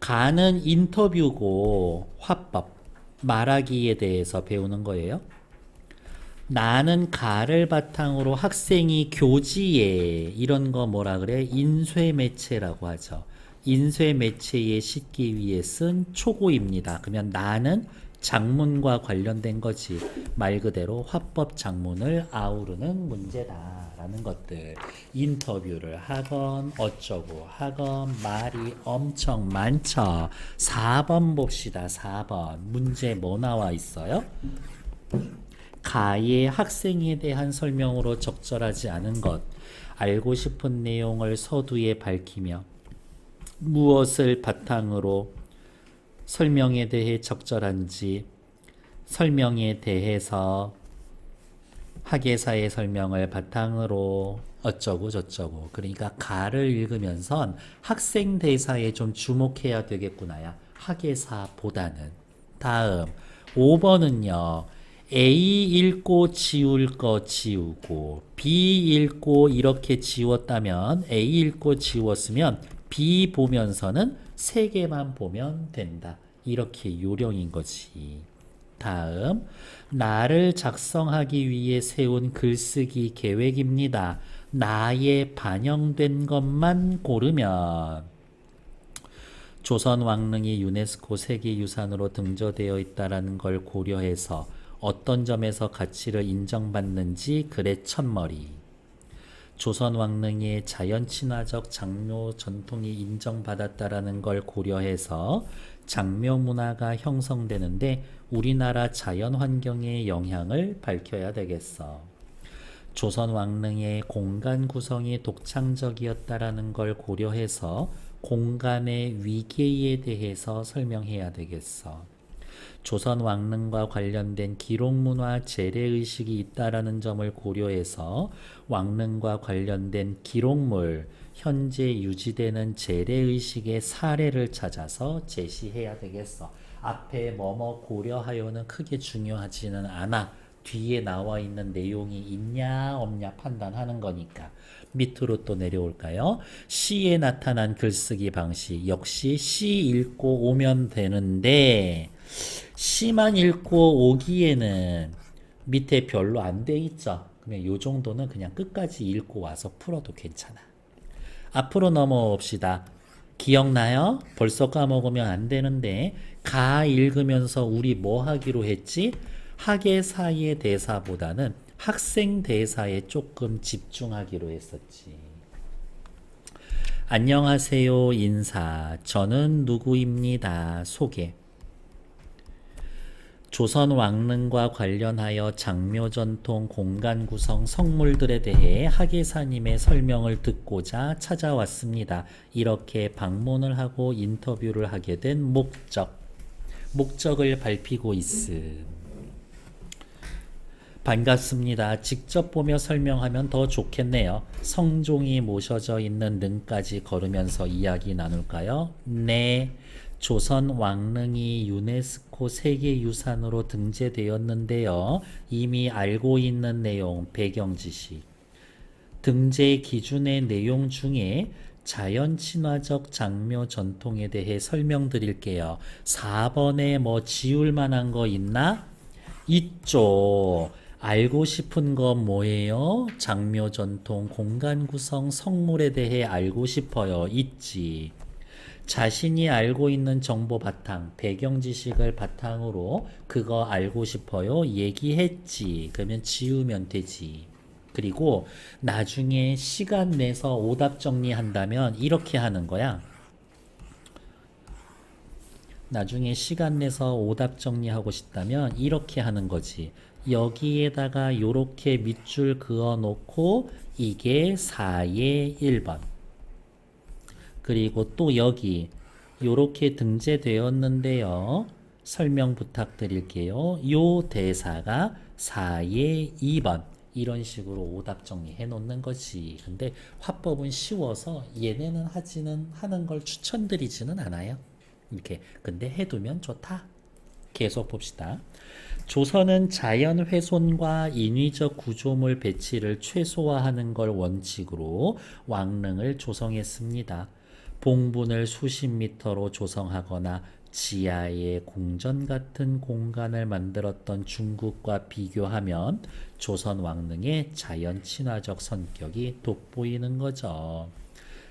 가는 인터뷰고 화법, 말하기에 대해서 배우는 거예요. 나는 가를 바탕으로 학생이 교지에 이런 거 뭐라 그래? 인쇄 매체라고 하죠. 인쇄 매체에 싣기 위해 쓴 초고입니다. 그러면 나는 장문과 관련된 거지. 말 그대로 화법 장문을 아우르는 문제다 라는 것들. 인터뷰를 하건 어쩌고 하건 말이 엄청 많죠. 4번 봅시다. 4번. 문제 뭐 나와 있어요? 가의 학생에 대한 설명으로 적절하지 않은 것, 알고 싶은 내용을 서두에 밝히며 무엇을 바탕으로 설명에 대해 적절한지 설명에 대해서 학예사의 설명을 바탕으로 어쩌고 저쩌고 그러니까 가를 읽으면선 학생 대사에 좀 주목해야 되겠구나야 학예사보다는 다음 5번은요 A 읽고 지울 거 지우고 B 읽고 이렇게 지웠다면 A 읽고 지웠으면 B 보면서는 세 개만 보면 된다. 이렇게 요령인 거지. 다음 나를 작성하기 위해 세운 글쓰기 계획입니다. 나에 반영된 것만 고르면 조선 왕릉이 유네스코 세계유산으로 등재되어 있다라는 걸 고려해서 어떤 점에서 가치를 인정받는지 글의 첫머리. 조선 왕릉의 자연 친화적 장묘 전통이 인정받았다라는 걸 고려해서 장묘 문화가 형성되는데 우리나라 자연 환경의 영향을 밝혀야 되겠어. 조선 왕릉의 공간 구성이 독창적이었다라는 걸 고려해서 공간의 위계에 대해서 설명해야 되겠어. 조선 왕릉과 관련된 기록 문화 재래 의식이 있다라는 점을 고려해서 왕릉과 관련된 기록물 현재 유지되는 재래 의식의 사례를 찾아서 제시해야 되겠어. 앞에 뭐뭐 고려하여는 크게 중요하지는 않아. 뒤에 나와 있는 내용이 있냐 없냐 판단하는 거니까. 밑으로 또 내려올까요? 시에 나타난 글쓰기 방식 역시 시 읽고 오면 되는데 시만 읽고 오기에는 밑에 별로 안 돼 있죠. 그러면 요 정도는 그냥 끝까지 읽고 와서 풀어도 괜찮아. 앞으로 넘어옵시다. 기억나요? 벌써 까먹으면 안 되는데 가 읽으면서 우리 뭐 하기로 했지? 학예사의 대사보다는 학생 대사에 조금 집중하기로 했었지. 안녕하세요 인사. 저는 누구입니다. 소개. 조선 왕릉과 관련하여 장묘 전통 공간 구성 성물들에 대해 학예사님의 설명을 듣고자 찾아왔습니다. 이렇게 방문을 하고 인터뷰를 하게 된 목적. 목적을 밝히고 있음. 반갑습니다. 직접 보며 설명하면 더 좋겠네요. 성종이 모셔져 있는 능까지 걸으면서 이야기 나눌까요? 네. 조선 왕릉이 유네스코 세계유산으로 등재되었는데요. 이미 알고 있는 내용, 배경 지시. 등재 기준의 내용 중에 자연 친화적 장묘 전통에 대해 설명드릴게요. 4번에 뭐 지울 만한 거 있나? 있죠. 알고 싶은 건 뭐예요? 장묘 전통, 공간 구성, 성물에 대해 알고 싶어요. 있지. 자신이 알고 있는 정보 바탕, 배경 지식을 바탕으로 그거 알고 싶어요. 얘기했지. 그러면 지우면 되지. 그리고 나중에 시간 내서 오답 정리한다면 이렇게 하는 거야. 나중에 시간 내서 오답 정리하고 싶다면 이렇게 하는 거지. 여기에다가 요렇게 밑줄 그어 놓고 이게 4의 1번. 그리고 또 여기 요렇게 등재되었는데요. 설명 부탁드릴게요. 요 대사가 4의 2번. 이런 식으로 오답 정리해 놓는 거지. 근데 화법은 쉬워서 얘네는 하지는 하는 걸 추천드리지는 않아요. 이렇게 근데 해두면 좋다. 계속 봅시다. 조선은 자연 훼손과 인위적 구조물 배치를 최소화하는 걸 원칙으로 왕릉을 조성했습니다. 봉분을 수십 미터로 조성하거나 지하에 궁전 같은 공간을 만들었던 중국과 비교하면 조선 왕릉의 자연 친화적 성격이 돋보이는 거죠.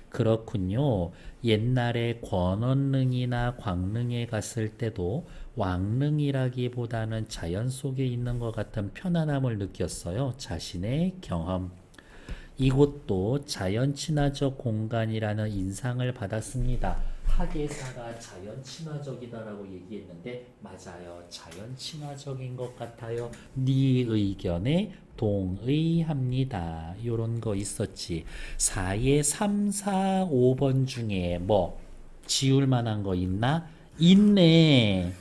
그렇군요. 옛날에 권원릉이나 광릉에 갔을 때도 왕릉이라기보다는 자연 속에 있는 것 같은 편안함을 느꼈어요. 자신의 경험. 이곳도 자연 친화적 공간이라는 인상을 받았습니다. 학예사가 자연 친화적이다라고 얘기했는데 맞아요. 자연 친화적인 것 같아요. 네 의견에 동의합니다. 요런 거 있었지. 4에 3, 4, 5번 중에 뭐 지울 만한 거 있나? 있네.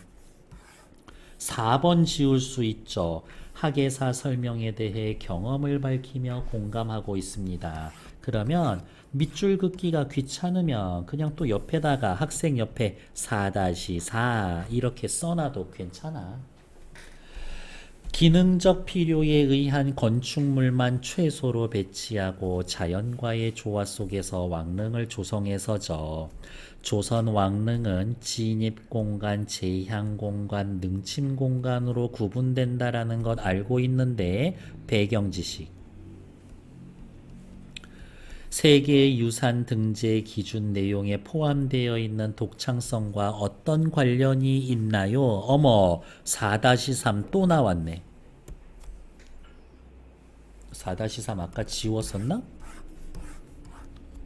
4번 지울 수 있죠. 학예사 설명에 대해 경험을 밝히며 공감하고 있습니다. 그러면 밑줄 긋기가 귀찮으면 그냥 또 옆에다가 학생 옆에 4-4 이렇게 써놔도 괜찮아. 기능적 필요에 의한 건축물만 최소로 배치하고 자연과의 조화 속에서 왕릉을 조성해서죠. 조선 왕릉은 진입 공간, 제향 공간, 능침 공간으로 구분된다라는 것 알고 있는데 배경 지식. 세계 유산 등재 기준 내용에 포함되어 있는 독창성과 어떤 관련이 있나요? 어머, 4-3 또 나왔네. 4-3 아까 지웠었나?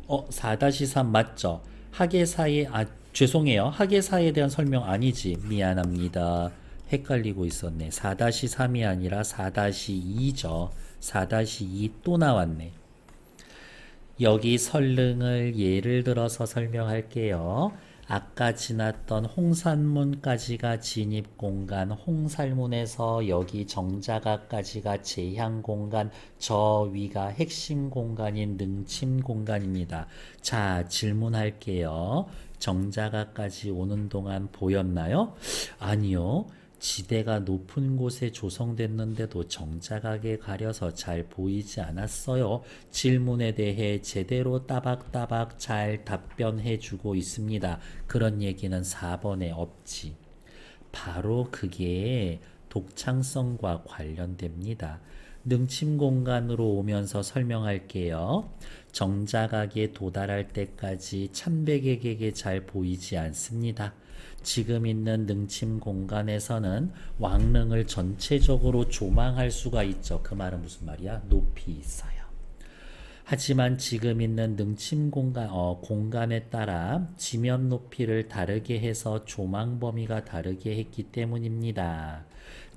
어, 4-3 맞죠? 학예사에, 아, 죄송해요. 학예사에 대한 설명 아니지. 미안합니다. 헷갈리고 있었네. 4-3이 아니라 4-2죠. 4-2 또 나왔네. 여기 설릉을 예를 들어서 설명할게요. 아까 지났던 홍산문까지가 진입 공간, 홍살문에서 여기 정자가까지가 제향 공간, 저 위가 핵심 공간인 능침 공간입니다. 자, 질문할게요. 정자가까지 오는 동안 보였나요? 아니요. 지대가 높은 곳에 조성됐는데도 정자각에 가려서 잘 보이지 않았어요. 질문에 대해 제대로 따박따박 잘 답변해 주고 있습니다. 그런 얘기는 4번에 없지. 바로 그게 독창성과 관련됩니다. 능침 공간으로 오면서 설명할게요. 정자각에 도달할 때까지 참백에게 잘 보이지 않습니다. 지금 있는 능침 공간에서는 왕릉을 전체적으로 조망할 수가 있죠. 그 말은 무슨 말이야? 높이 있어요. 하지만 지금 있는 능침 공간, 어, 공간에 따라 지면 높이를 다르게 해서 조망 범위가 다르게 했기 때문입니다.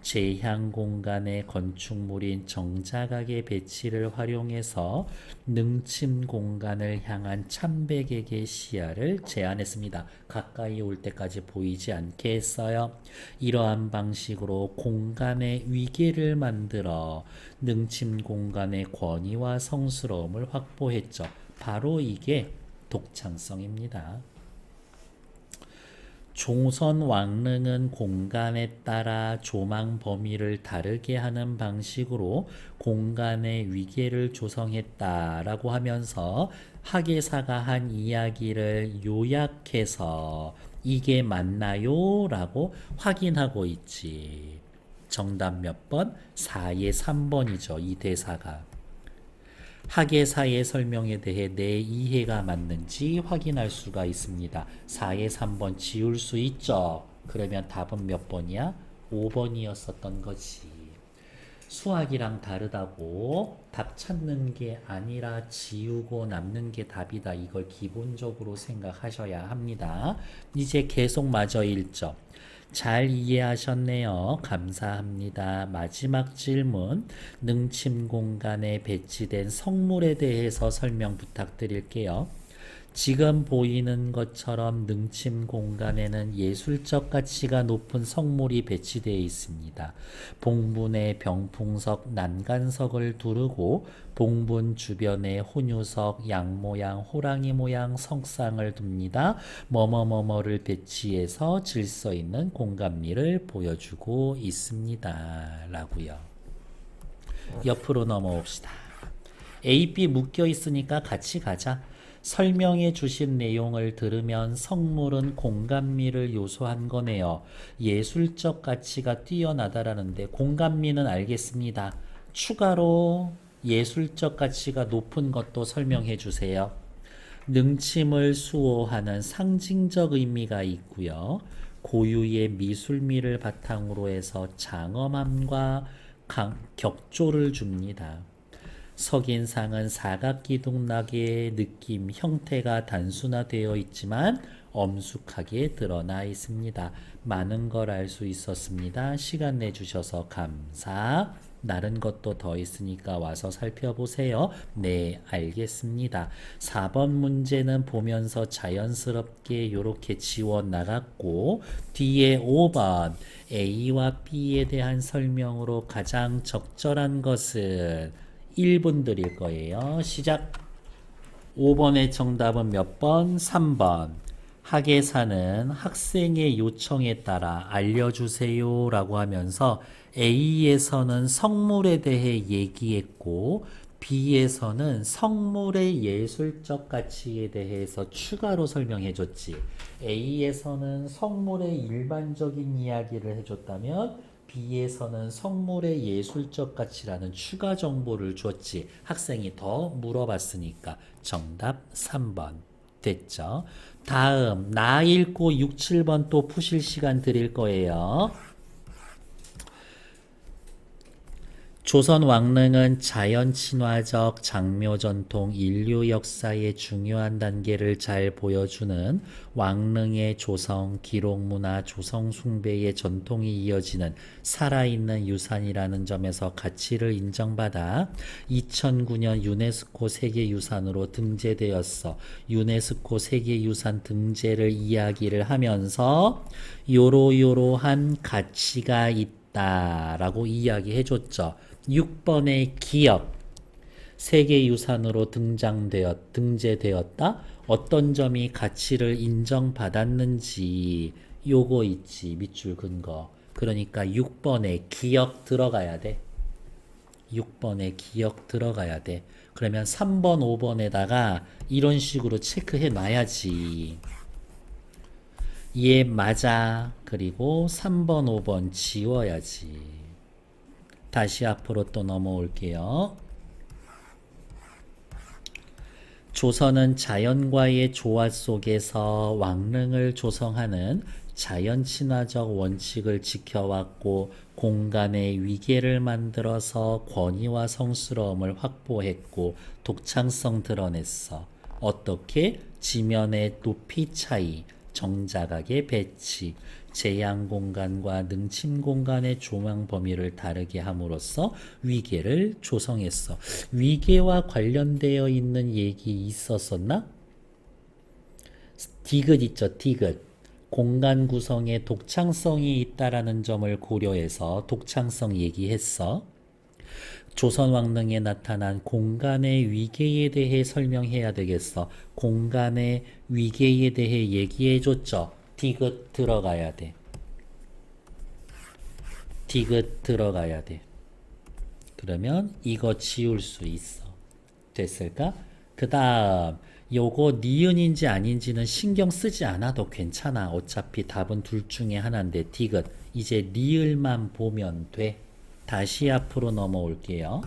제향 공간의 건축물인 정자각의 배치를 활용해서 능침 공간을 향한 참백에게 시야를 제한했습니다. 가까이 올 때까지 보이지 않게 했어요. 이러한 방식으로 공간의 위계를 만들어 능침 공간의 권위와 성스러움을 확보했죠. 바로 이게 독창성입니다. 조선 왕릉은 공간에 따라 조망 범위를 다르게 하는 방식으로 공간의 위계를 조성했다라고 하면서 학예사가 한 이야기를 요약해서 이게 맞나요? 라고 확인하고 있지. 정답 몇 번? 4의 3번이죠. 이 대사가. 학예사의 설명에 대해 내 이해가 맞는지 확인할 수가 있습니다. 4에 3번 지울 수 있죠. 그러면 답은 몇 번이야? 5번이었었던 거지. 수학이랑 다르다고 답 찾는 게 아니라 지우고 남는 게 답이다. 이걸 기본적으로 생각하셔야 합니다. 이제 계속 마저 읽죠. 잘 이해하셨네요. 감사합니다. 마지막 질문. 능침 공간에 배치된 성물에 대해서 설명 부탁드릴게요. 지금 보이는 것처럼 능침 공간에는 예술적 가치가 높은 성물이 배치되어 있습니다. 봉분에 병풍석, 난간석을 두르고 봉분 주변에 혼유석, 양 모양, 호랑이 모양 석상을 둡니다. 뭐뭐뭐뭐를 배치해서 질서 있는 공간미를 보여주고 있습니다. 라고요. 옆으로 넘어옵시다. A, B 묶여 있으니까 같이 가자. 설명해 주신 내용을 들으면 성물은 공감미를 요소한 거네요. 예술적 가치가 뛰어나다라는데 공감미는 알겠습니다. 추가로 예술적 가치가 높은 것도 설명해 주세요. 능침을 수호하는 상징적 의미가 있고요. 고유의 미술미를 바탕으로 해서 장엄함과 강, 격조를 줍니다. 석인상은 사각기둥락의 느낌, 형태가 단순화되어 있지만 엄숙하게 드러나 있습니다. 많은 걸 알 수 있었습니다. 시간 내주셔서 감사. 다른 것도 더 있으니까 와서 살펴보세요. 네, 알겠습니다. 4번 문제는 보면서 자연스럽게 이렇게 지워 나갔고, 뒤에 5번 A와 B에 대한 설명으로 가장 적절한 것은 1분 드릴 거예요. 시작. 5번의 정답은 몇 번? 3번. 학예사는 학생의 요청에 따라 알려주세요 라고 하면서 A에서는 성물에 대해 얘기했고 B에서는 성물의 예술적 가치에 대해서 추가로 설명해 줬지. A에서는 성물의 일반적인 이야기를 해줬다면 B에서는 성물의 예술적 가치라는 추가 정보를 줬지. 학생이 더 물어봤으니까 정답 3번. 됐죠? 다음 나 읽고 6, 7번 또 푸실 시간 드릴 거예요. 조선 왕릉은 자연 친화적 장묘 전통 인류 역사의 중요한 단계를 잘 보여주는 왕릉의 조성, 기록 문화, 조성 숭배의 전통이 이어지는 살아있는 유산이라는 점에서 가치를 인정받아 2009년 유네스코 세계유산으로 등재되었어. 유네스코 세계유산 등재를 이야기를 하면서 요로요로한 가치가 있다 라고 이야기해 줬죠. 6번의 기억 세계유산으로 등장되었 등재되었다. 어떤 점이 가치를 인정받았는지 요거 있지 밑줄 근거. 그러니까 6번에 기억 들어가야 돼. 6번에 기억 들어가야 돼. 그러면 3번, 5번에다가 이런 식으로 체크해 놔야지. 얘 맞아. 그리고 3번, 5번 지워야지. 다시 앞으로 또 넘어올게요. 조선은 자연과의 조화 속에서 왕릉을 조성하는 자연 친화적 원칙을 지켜왔고 공간의 위계를 만들어서 권위와 성스러움을 확보했고 독창성 드러냈어. 어떻게? 지면의 높이 차이, 정자각의 배치, 제양 공간과 능침 공간의 조망 범위를 다르게 함으로써 위계를 조성했어. 위계와 관련되어 있는 얘기 있었었나? 디귿 있죠, 디귿. 공간 구성에 독창성이 있다라는 점을 고려해서 독창성 얘기했어. 조선 왕릉에 나타난 공간의 위계에 대해 설명해야 되겠어. 공간의 위계에 대해 얘기해 줬죠. 디귿 들어가야 돼. 디귿 들어가야 돼. 그러면 이거 지울 수 있어. 됐을까? 그 다음 요거 니은인지 아닌지는 신경 쓰지 않아도 괜찮아. 어차피 답은 둘 중에 하나인데 디귿. 이제 리을만 보면 돼. 다시 앞으로 넘어올게요.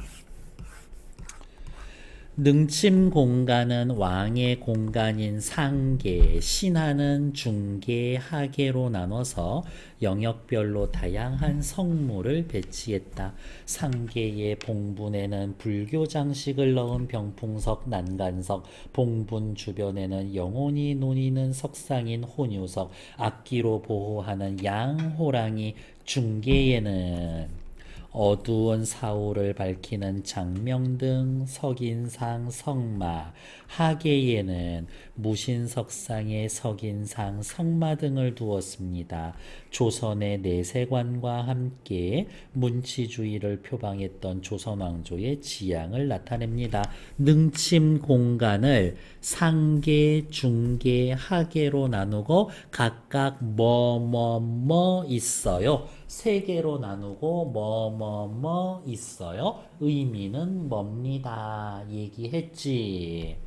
능침 공간은 왕의 공간인 상계, 신하는 중계, 하계로 나눠서 영역별로 다양한 성물을 배치했다. 상계의 봉분에는 불교 장식을 넣은 병풍석, 난간석, 봉분 주변에는 영혼이 논이는 석상인 혼유석, 악기로 보호하는 양 호랑이, 중계에는 어두운 사후를 밝히는 장명등, 석인상, 성마, 하계에는 무신석상의 석인상, 성마 등을 두었습니다. 조선의 내세관과 함께 문치주의를 표방했던 조선 왕조의 지향을 나타냅니다. 능침 공간을 상계, 중계, 하계로 나누고 각각 뭐뭐뭐 있어요. 세 개로 나누고 뭐 뭐 뭐 있어요. 의미는 뭡니다. 얘기했지.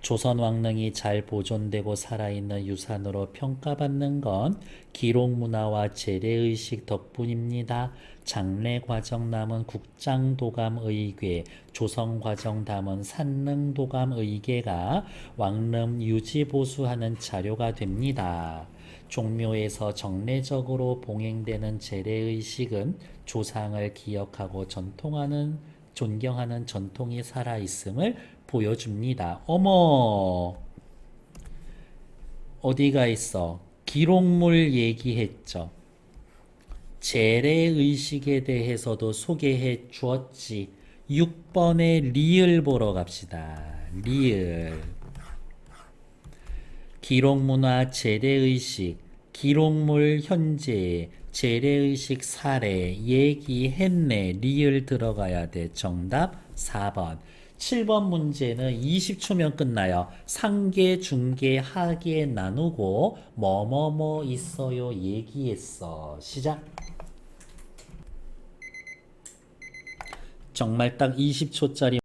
조선 왕릉이 잘 보존되고 살아있는 유산으로 평가받는 건 기록 문화와 재래 의식 덕분입니다. 장례 과정 남은 국장 도감 의궤, 조성 과정 담은 산릉 도감 의궤가 왕릉 유지 보수하는 자료가 됩니다. 종묘에서 정례적으로 봉행되는 재래 의식은 조상을 기억하고 전통하는 존경하는 전통이 살아 있음을 보여줍니다. 어머, 어디가 있어? 기록물 얘기했죠. 재래 의식에 대해서도 소개해 주었지. 6번의 리을 보러 갑시다. 리을. 기록문화 재래의식, 기록물 현재, 재래의식 사례, 얘기 했네, 리을 들어가야 돼. 정답 4번. 7번 문제는 20초면 끝나요. 상계, 중계, 하계 나누고 뭐뭐뭐 있어요 얘기했어. 시작. 정말 딱 20초짜리